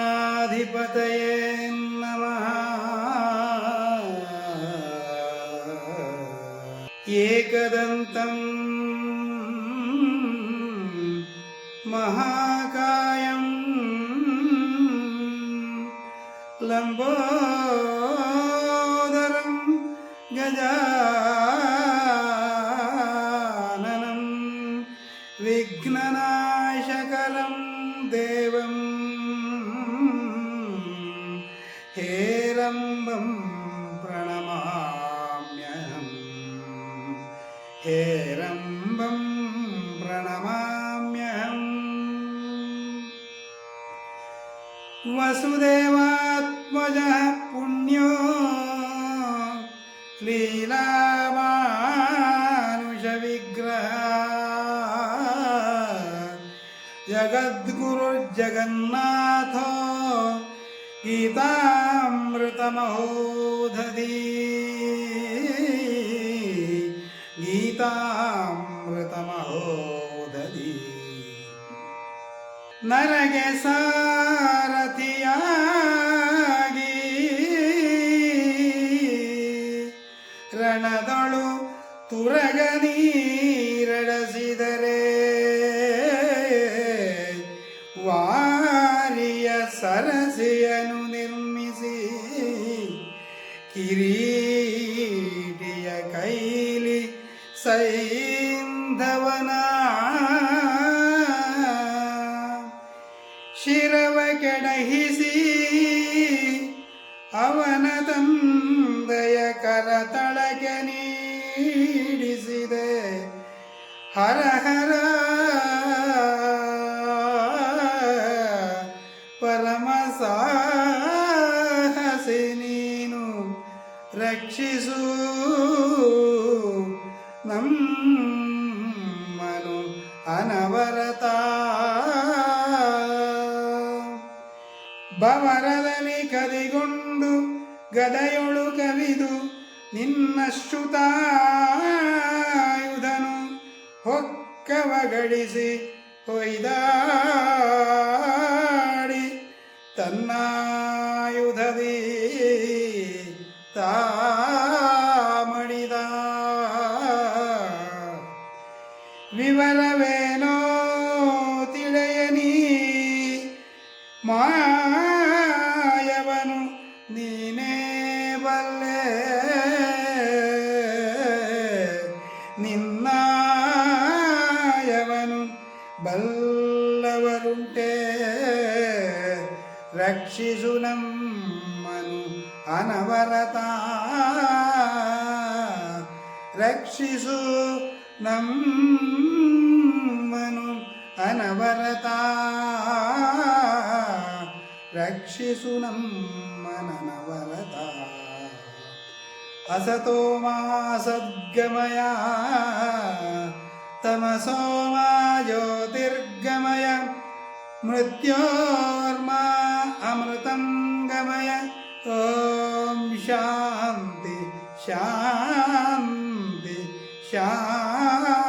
श्रीगुरुगणाधिपतये नमः एकदन्तम् महाकायम् लम्बोदरं गजाननं विघ्ननाशकरं देवं हेरम्बं प्रणमाम्यहम् हेरम्बं प्रणमाम्यहम् वसुदेवात्मजः पुण्यो लीलामानुषविग्रह जगद्गुरुर्जगन्नाथो गीतामृतमहोदधी गीतामृतमहोदधी नरगे सा ರಣದೊಳು ತುರಗ ನೀರಡಸಿದರೆ ವಾರಿಯ ಸರಸಿಯನು ನಿರ್ಮಿಸಿ ಕಿರೀಟಿಯ ಕೈಲಿ ಸೈಂಧವನ ಶಿರವ ಕೆಡಹಿಸಿ ಅವನ ತಂದೆಯ ಕರತಳಕ್ಕೆ ನೀಡಿಸಿದೆ. ಹರ ಹರ ಪರಮ ಸಾಹಸಿ ನೀನು ರಕ್ಷಿಸು. ಬವರದಲ್ಲಿ ಕದಿಗೊಂಡು ಗದೆಯೊಳು ಕವಿದು ನಿನ್ನಶ್ರುತಾಯುಧನು ಹೊಕ್ಕವಗಡಿಸಿ ಹೊಯ್ದಾಡಿ ತನ್ನಾಯುಧದಿ ತಾಮಣಿದ ವಿವರವೇನೋ ಮಾಯವನು ನೀನೇ ಬಲ್ಲೆ ನಿನ್ನಾಯವನು ಬಲ್ಲವರುಂಟೆ ರಕ್ಷಿಸು ನಮ್ಮನು ಅನವರತ ರಕ್ಷಿಸು ನಮ್ಮನು ಅನವರತ रक्षिसुनं सद्गमया तमसो मा ज्योतिर्गमय मृत्योर्मा अमृतं गमय। ॐ शान्ति शान्ति शान्ति।